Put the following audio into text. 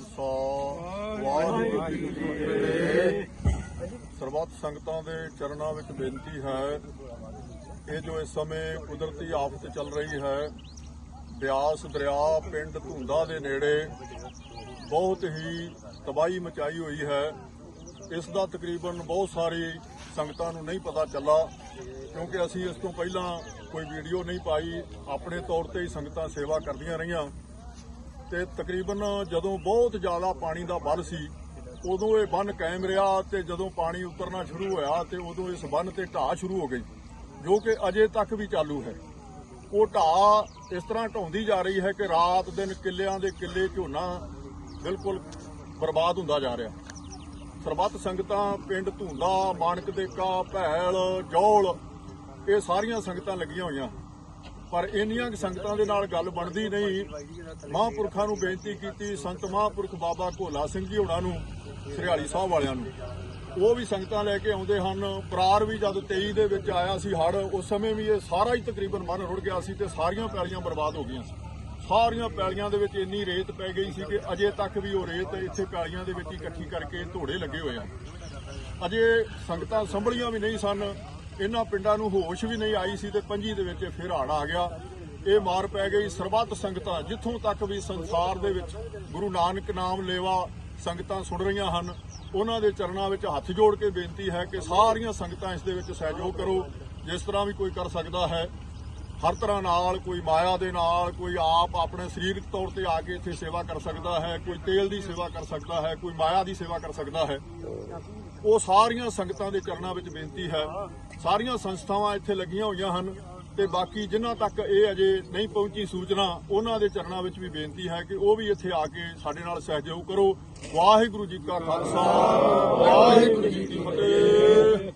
ਖਾਲਸਾ ਵਾਹਿਗੁਰੂ ਜੀ ਕੀ ਫਤਿਹ ਸਰਬੱਤ ਸੰਗਤਾਂ ਦੇ ਚਰਨਾਂ ਵਿੱਚ ਬੇਨਤੀ ਹੈ ਇਹ ਜੋ ਇਸ ਸਮੇਂ ਕੁਦਰਤੀ ਆਫਤ ਚੱਲ ਰਹੀ ਹੈ, ਬਿਆਸ ਦਰਿਆ ਪਿੰਡ ਧੁੰਦਾ ਦੇ ਨੇੜੇ ਬਹੁਤ ਹੀ ਤਬਾਹੀ ਮਚਾਈ ਹੋਈ ਹੈ। ਇਸ ਦਾ ਤਕਰੀਬਨ ਬਹੁਤ ਸਾਰੀ ਸੰਗਤਾਂ ਨੂੰ ਨਹੀਂ ਪਤਾ ਚੱਲਾ, ਕਿਉਂਕਿ ਅਸੀਂ ਇਸ ਤੋਂ ਪਹਿਲਾਂ ਕੋਈ ਵੀਡੀਓ ਨਹੀਂ ਪਾਈ। ਆਪਣੇ ਤੌਰ ਤੇ ਹੀ ਸੰਗਤਾਂ ਸੇਵਾ ਕਰਦੀਆਂ ਰਹੀਆਂ। ਤੇ ਤਕਰੀਬਨ ਜਦੋਂ ਬਹੁਤ ਜ਼ਿਆਦਾ ਪਾਣੀ ਦਾ ਵੱਲ ਸੀ, ਉਦੋਂ ਇਹ ਬੰਨ ਕਾਇਮ ਰਿਹਾ ਤੇ ਜਦੋਂ ਪਾਣੀ ਉਤਰਨਾ ਸ਼ੁਰੂ ਹੋਇਆ ਤੇ ਉਦੋਂ ਇਸ ਬੰਨ ਤੇ ਢਾਹ ਸ਼ੁਰੂ ਹੋ ਗਈ, ਜੋ ਕਿ ਅਜੇ ਤੱਕ ਵੀ ਚਾਲੂ ਹੈ। ਉਹ ਢਾਹ ਇਸ ਤਰ੍ਹਾਂ ਢਾਉਂਦੀ ਜਾ ਰਹੀ ਹੈ ਕਿ ਰਾਤ ਦਿਨ ਕਿੱਲਿਆਂ ਦੇ ਕਿੱਲੇ ਝੋਨਾ ਬਿਲਕੁਲ ਬਰਬਾਦ ਹੁੰਦਾ ਜਾ ਰਿਹਾ। ਸਰਬੱਤ ਸੰਗਤਾਂ, ਪਿੰਡ ਧੂੰਦਾ, ਮਾਨਕ ਦੇਕਾ, ਭੈਲ, ਜੌਲ, ਇਹ ਸਾਰੀਆਂ ਸੰਗਤਾਂ ਲੱਗੀਆਂ ਹੋਈਆਂ। ਪਰ ਇੰਨੀਆਂ ਸੰਗਤਾਂ ਦੇ ਨਾਲ ਗੱਲ ਬਣਦੀ ਨਹੀਂ। ਮਹਾਂਪੁਰਖਾਂ ਨੂੰ ਬੇਨਤੀ ਕੀਤੀ, ਸੰਤ ਮਹਾਂਪੁਰਖ ਬਾਬਾ ਘੋਲਾ ਸਿੰਘ ਜੀ ਹੋਣਾ ਨੂੰ, ਸਰਿਆਲੀ ਸਾਹਿਬ ਵਾਲਿਆਂ ਨੂੰ। ਉਹ ਵੀ ਸੰਗਤਾਂ ਲੈ ਕੇ ਆਉਂਦੇ ਹਨ। ਪਰਾਰ ਵੀ ਜਦ 23 ਦੇ ਵਿੱਚ ਆਇਆ ਸੀ ਹੜ ਉਸ ਸਮੇਂ ਵੀ ਇਹ ਸਾਰਾ ਹੀ ਤਕਰੀਬਨ ਮਨ ਰੁੜ ਗਿਆ ਸੀ ਤੇ ਸਾਰੀਆਂ ਪੈਲੀਆਂ ਬਰਬਾਦ ਹੋ ਗਈਆਂ ਸੀ। ਸਾਰੀਆਂ ਪੈਲੀਆਂ ਦੇ ਵਿੱਚ ਇੰਨੀ ਰੇਤ ਪੈ ਗਈ ਸੀ ਕਿ ਅਜੇ ਤੱਕ ਵੀ ਉਹ ਰੇਤ ਇੱਥੇ ਪੈਲੀਆਂ ਦੇ ਵਿੱਚ ਇਕੱਠੀ ਕਰਕੇ ਧੋੜੇ ਲੱਗੇ ਹੋਏ ਆ ਅਜੇ ਸੰਗਤਾਂ ਸੰਭਲੀਆਂ ਵੀ ਨਹੀਂ ਸਨ। ਇਹਨਾਂ ਪਿੰਡਾਂ ਨੂੰ ਹੋਸ਼ ਵੀ ਨਹੀਂ ਆਈ ਸੀ ਤੇ ਪੰਜੀ ਦੇ ਵਿੱਚ ਫਿਰ ਹੜ ਆ ਗਿਆ। ਇਹ ਮਾਰ ਪੈ ਗਈ ਸਰਬੱਤ ਸੰਗਤਾਂ, ਜਿੱਥੋਂ ਤੱਕ ਵੀ ਸੰਸਾਰ ਦੇ ਵਿੱਚ ਗੁਰੂ ਨਾਨਕ ਨਾਮ ਲੇਵਾ ਸੰਗਤਾਂ ਸੁਣ ਰਹੀਆਂ ਹਨ, ਉਹਨਾਂ ਦੇ ਚਰਨਾਂ ਵਿੱਚ ਹੱਥ ਜੋੜ ਕੇ ਬੇਨਤੀ ਹੈ ਕਿ ਸਾਰੀਆਂ ਸੰਗਤਾਂ ਇਸ ਦੇ ਵਿੱਚ ਸਹਿਯੋਗ ਕਰੋ, ਜਿਸ ਤਰ੍ਹਾਂ ਵੀ ਕੋਈ ਕਰ ਸਕਦਾ ਹੈ। ਹਰ ਤਰ੍ਹਾਂ ਨਾਲ ਕੋਈ ਮਾਇਆ ਦੇ ਨਾਲ ਕੋਈ ਆਪ ਆਪਣੇ ਸਰੀਰਕ ਤੌਰ ਤੇ ਆ ਕੇ ਇੱਥੇ ਸੇਵਾ ਕਰ ਸਕਦਾ ਹੈ, ਕੋਈ ਤੇਲ ਦੀ ਸੇਵਾ ਕਰ ਸਕਦਾ ਹੈ, ਕੋਈ ਮਾਇਆ ਦੀ ਸੇਵਾ ਕਰ ਸਕਦਾ ਹੈ। ਉਹ ਸਾਰੀਆਂ ਸੰਗਤਾਂ ਦੇ ਚਰਨਾਂ ਵਿੱਚ ਬੇਨਤੀ ਹੈ। ਸਾਰੀਆਂ ਸੰਸਥਾਵਾਂ ਇੱਥੇ ਲੱਗੀਆਂ ਹੋਈਆਂ ਹਨ ਤੇ ਬਾਕੀ ਜਿਨ੍ਹਾਂ ਤੱਕ ਇਹ ਅਜੇ ਨਹੀਂ ਪਹੁੰਚੀ ਸੂਚਨਾ, ਉਹਨਾਂ ਦੇ ਚਰਨਾਂ ਵਿੱਚ ਵੀ ਬੇਨਤੀ ਹੈ ਕਿ ਉਹ ਵੀ ਇੱਥੇ ਆ ਕੇ ਸਾਡੇ ਨਾਲ ਸਹਿਯੋਗ ਕਰੋ। ਵਾਹਿਗੁਰੂ ਜੀ ਕਾ ਖਾਲਸਾ, ਵਾਹਿਗੁਰੂ ਜੀ ਕੀ ਫਤਿਹ।